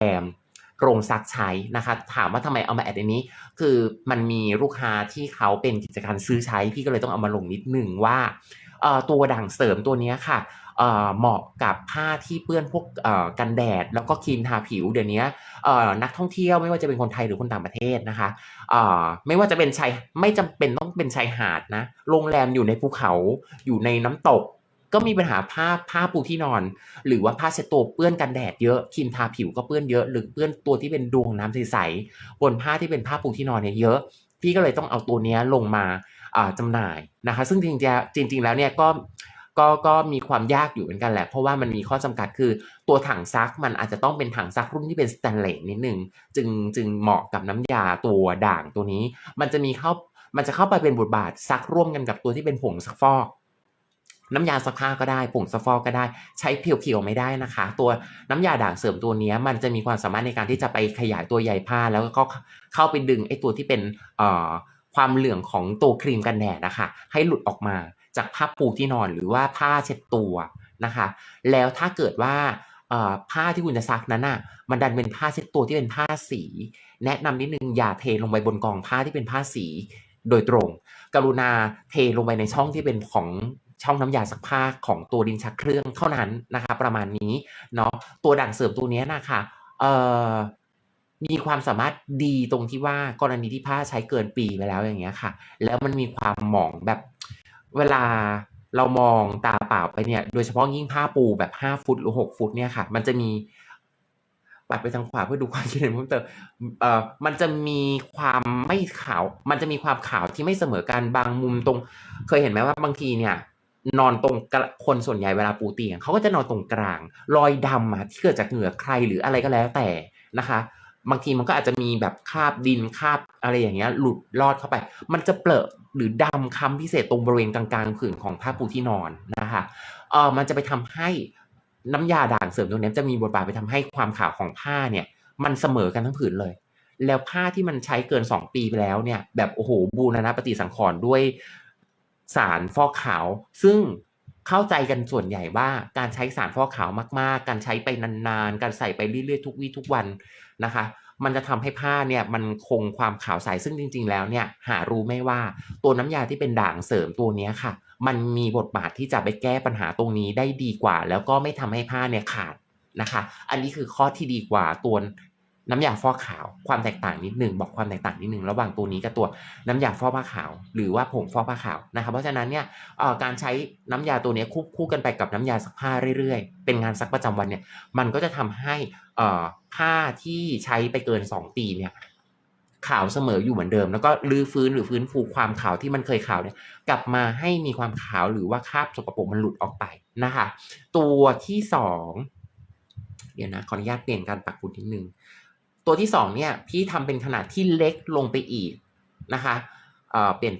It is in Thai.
แรมโรงซักใช้นะคะ ถามว่าทำไมเอามาแอดในนี้ คือมันมีลูกค้าที่เขาเป็นกิจการซื้อใช้ พี่ก็เลยต้องเอามาลงนิดหนึ่งว่าตัวด่างเสริมตัวนี้ค่ะเหมาะกับผ้าที่เปื้อนพวกกันแดด แล้วก็ครีมทาผิวเดี๋ยวนี้นักท่องเที่ยวไม่ว่าจะเป็นคนไทยหรือคนต่างประเทศนะคะไม่ว่าจะเป็นชายไม่จำเป็นต้องเป็นชายหาดนะโรงแรมอยู่ในภูเขาอยู่ในน้ำตก ก็มีปัญหาผ้าผ้าปูที่นอน หรือว่าผ้าเช็ดตัวเปื้อนกันแดดเยอะครีมทาผิวก็เปื้อนเยอะ หรือเปื้อนตัวที่เป็นดวงน้ำใสๆบนผ้าที่เป็นผ้าปูที่นอนเนี่ยเยอะ พี่ก็เลยต้องเอาตัวเนี้ยลงมาอ่าจำหน่ายนะคะ ซึ่งจริงๆจริง ๆ แล้วเนี่ยก็ก็ก็มีความยากอยู่เหมือนกันแหละ เพราะว่ามันมีข้อจำกัดคือตัวถังซักมันอาจจะต้องเป็นถังซักรุ่นที่เป็นสแตนเลสนิดนึงจึงจึงเหมาะกับน้ำยาตัวด่างตัวนี้ มันจะมีเข้ามันจะเข้าไปเป็นบทบาทซักร่วมกันกับตัวที่เป็นผงซักฟอก น้ำยาซักผ้าก็ได้ผงซักฟอกก็ได้ ใช้เพียวๆไม่ได้นะคะ ตัวน้ำยาด่างเสริมตัวนี้มันจะมีความสามารถในการที่จะไปขยายตัวใยผ้า แล้วก็เข้าไปดึงไอ้ตัวที่เป็นความเหลืองของตัวครีมกันแดดนะคะ ให้หลุดออกมาจากผ้าปูที่นอนหรือว่าผ้าเช็ดตัวนะคะ แล้วถ้าเกิดว่าผ้าที่คุณจะซักนั้นอะ มันดันเป็นผ้าเช็ดตัวที่เป็นผ้าสี แนะนำนิดนึงอย่าเทลงไปบนกองผ้าที่เป็นผ้าสีโดยตรง กรุณาเทลงไปในช่องที่เป็นของ ช่องน้ำยาซักผ้าของตัวดินชักเครื่องเท่านั้นนะคะ ประมาณนี้เนาะตัวด่างเสริมตัวนี้นะคะเอ่อมีความสามารถดีตรงที่ว่ากรณีที่ผ้าใช้เกินปีไปแล้วอย่างเงี้ยค่ะ แล้วมันมีความหมองแบบเวลาเรามองตาเปล่าไปเนี่ย โดยเฉพาะยิ่งผ้าปูแบบ5ฟุตหรือ6ฟุตเนี่ยค่ะ มันจะมีปัดไปทางขวาเพื่อดูความคิดเห็นเพิ่มเติมเอ่อมันจะมีความไม่ขาว มันจะมีความขาวที่ไม่เสมอกันบางมุมตรง เคยเห็นไหมว่าบางทีเนี่ย นอนตรงคนส่วนใหญ่เวลาปูเตียงเขาก็จะนอนตรงกลาง รอยดำอะที่เกิดจากเหงื่อใครหรืออะไรก็แล้วแต่นะคะ บางทีมันก็อาจจะมีแบบคาบดินคาบอะไรอย่างเงี้ย หลุดลอดเข้าไป มันจะเปลอะหรือดำค้ำพิเศษตรงบริเวณกลางๆผืนของผ้าปูที่นอนนะคะเออมันจะไปทำให้น้ำยาด่างเสริมตรงนี้จะมีบทบาทไปทำให้ความขาวของผ้าเนี่ย มันเสมอกันทั้งผืนเลย แล้วผ้าที่มันใช้เกิน 2 ปีไปแล้วเนี่ย แบบโอ้โหบูรณะปฏิสังขรณ์ด้วย สารฟอกขาว ซึ่งเข้าใจกันส่วนใหญ่ว่าการใช้สารฟอกขาวมากๆ การใช้ไปนานๆ การใส่ไปเรื่อยๆทุกวี่ทุกวันนะคะ มันจะทำให้ผ้าเนี่ยมันคงความขาวใสซึ่งจริง ๆ แล้วเนี่ยหารู้ไม่ว่าตัวน้ำยาที่เป็นด่างเสริมตัวนี้ค่ะ มันมีบทบาทที่จะไปแก้ปัญหาตรงนี้ได้ดีกว่า แล้วก็ไม่ทำให้ผ้าเนี่ยขาดนะคะ อันนี้คือข้อที่ดีกว่าตัว น้ำยาฟอกขาว ความแตกต่างนิดหนึ่งบอกความแตกต่างนิดหนึ่งระหว่างตัวนี้กับตัวน้ำยาฟอกผ้าขาว หรือว่าผงฟอกผ้าขาวนะครับ เพราะฉะนั้นเนี่ยการใช้น้ำยาตัวนี้คู่คู่กันไปกับน้ำยาซักผ้าเรื่อยๆ เป็นงานซักประจำวันเนี่ย มันก็จะทำให้ผ้าที่ใช้ไปเกิน2ปีเนี่ยขาวเสมออยู่เหมือนเดิม แล้วก็รื้อฟื้นหรือฟื้นฟูความขาวที่มันเคยขาวเนี่ยกลับมาให้มีความขาวหรือว่าคราบสกปรกมันหลุดออกไปนะคะ ตัวที่สองเดี๋ยวนะขออนุญาตเปลี่ยนการปักหมุดนิดนึง ตัวที่สองเนี่ยพี่ทำเป็นขนาดที่เล็กลงไปอีกนะคะเเปลี่ยน